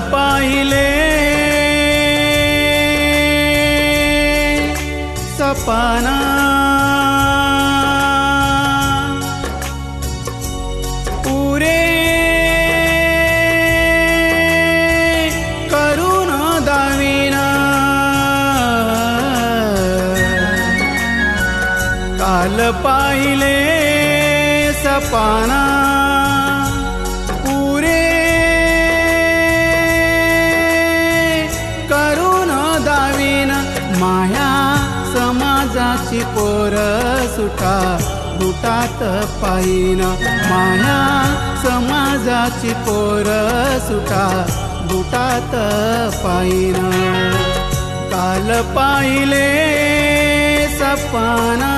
पाहिले. सपना. पुरे. करुण दाविना काल पाहिले सपाना. समाजाची पोर सुटा बुटात पाहिन माया समाजाची पोर सुटा बुटात पाहिन काल पाहिले सपना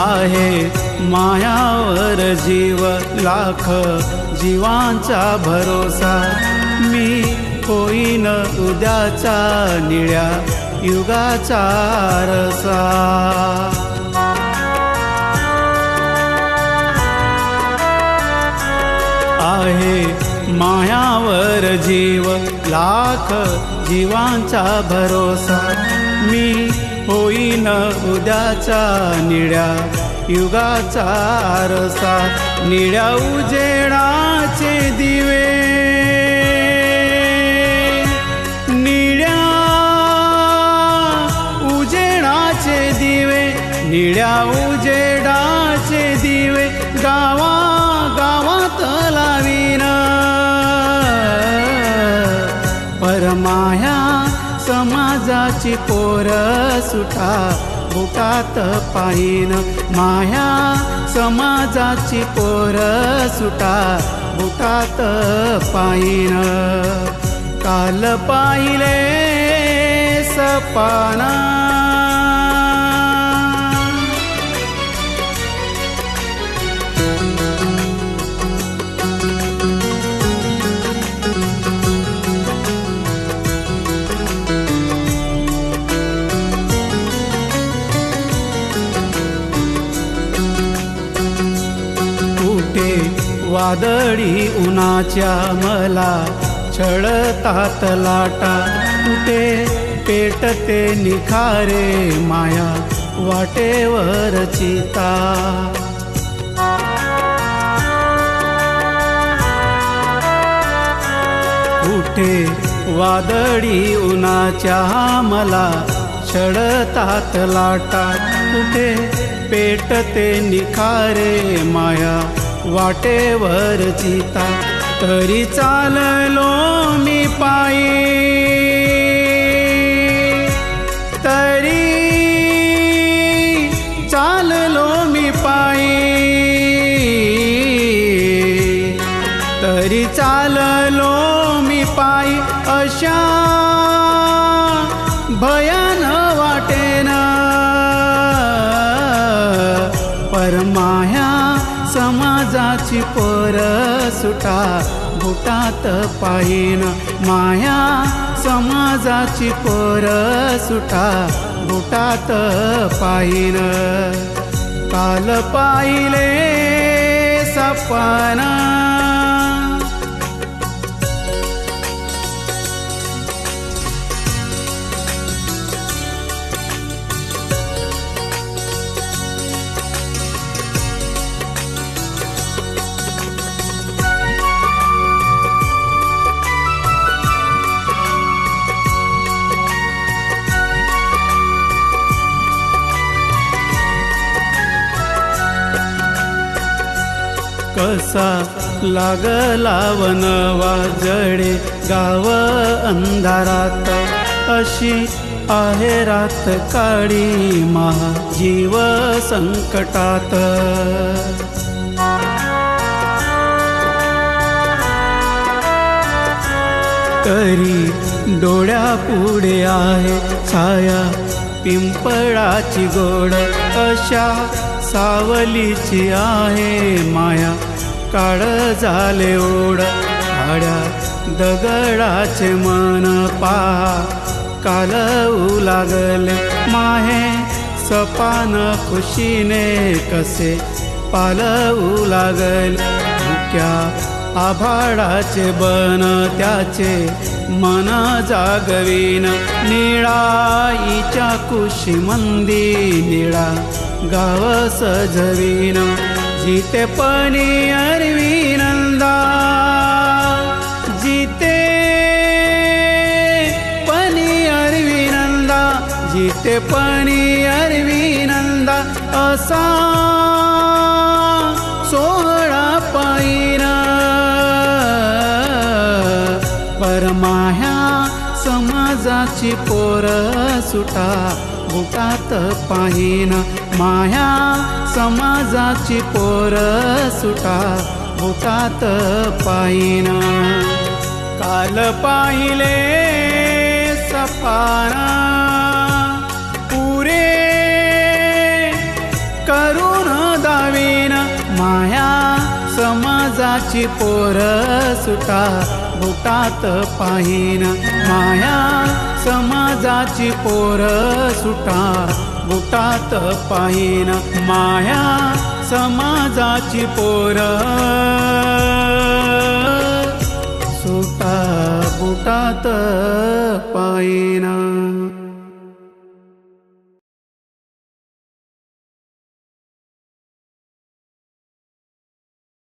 आहे. मायावर जीव लाख जीवांचा भरोसा. मी होईन उद्याचा निळ्या युगाचा रसा आहे. मायावर जीव लाख जीवांचा भरोसा. मी होईन उद्याचा निळ्या युगाचा रसा निळ्या उजेडाचे दिवे. निळ्या उजेडाचे दिवे. निळ्या उजेडाचे दिवे गावा गावात लावीन परमाया समाजाची पोर सुटा. बुटात पाहिन माया समाजाची पोर सुटा. बुटात पाहिन. काल पाहिले सपाना. वादळी उन्हाच्या मला छळतात लाटा. कुठे पेटते निखारे माया वाटेवर चिता कुठे वादळी उन्हाच्या मला छळतात लाटा. कुठे पेटते निखारे माया वाटेवर चिता तरी चाललो मी पायी. तरी चाललो मी पायी. तरी चाललो मी पायी. अशा भया समाजाची सुटा बुटात पाहिन माया समाजाची पोर सुटा बुटात पाहिन काल पाहिले सपना. कसा लागला वनवा जडे गाव अंधारात. अशी आहे रात काळी महा जीव संकटात. तरी डोळ्यापुढे आहे छाया पिंपळाची गोड अशा सावलीची आहे माया. काळ झाले ओढ आड्या दगडाचे मन पहा. कालवू लागले माहे सपान खुशीने कसे? पालवू लागले मुक्या आभाळाचे बन त्याचे. मना जागवीन निळाईच्या कुशी मंदी निळा गाव सजवीन जिते पणी अरवी नंदा जिते पणी अरवी नंदा जिते पणी अरवी नंदा असा समाजाची पोर सुटा बुटात पाहिन माया. समाजाची पोर सुटा बुटात पाहिन. काल पाहिले सपाना समाजाची पोर सुटा बुटात पाहिन माया. समाजाची पोर सुटा बुटात पाहिन माया. समाजाची पोर सुटा बुटात पाहिन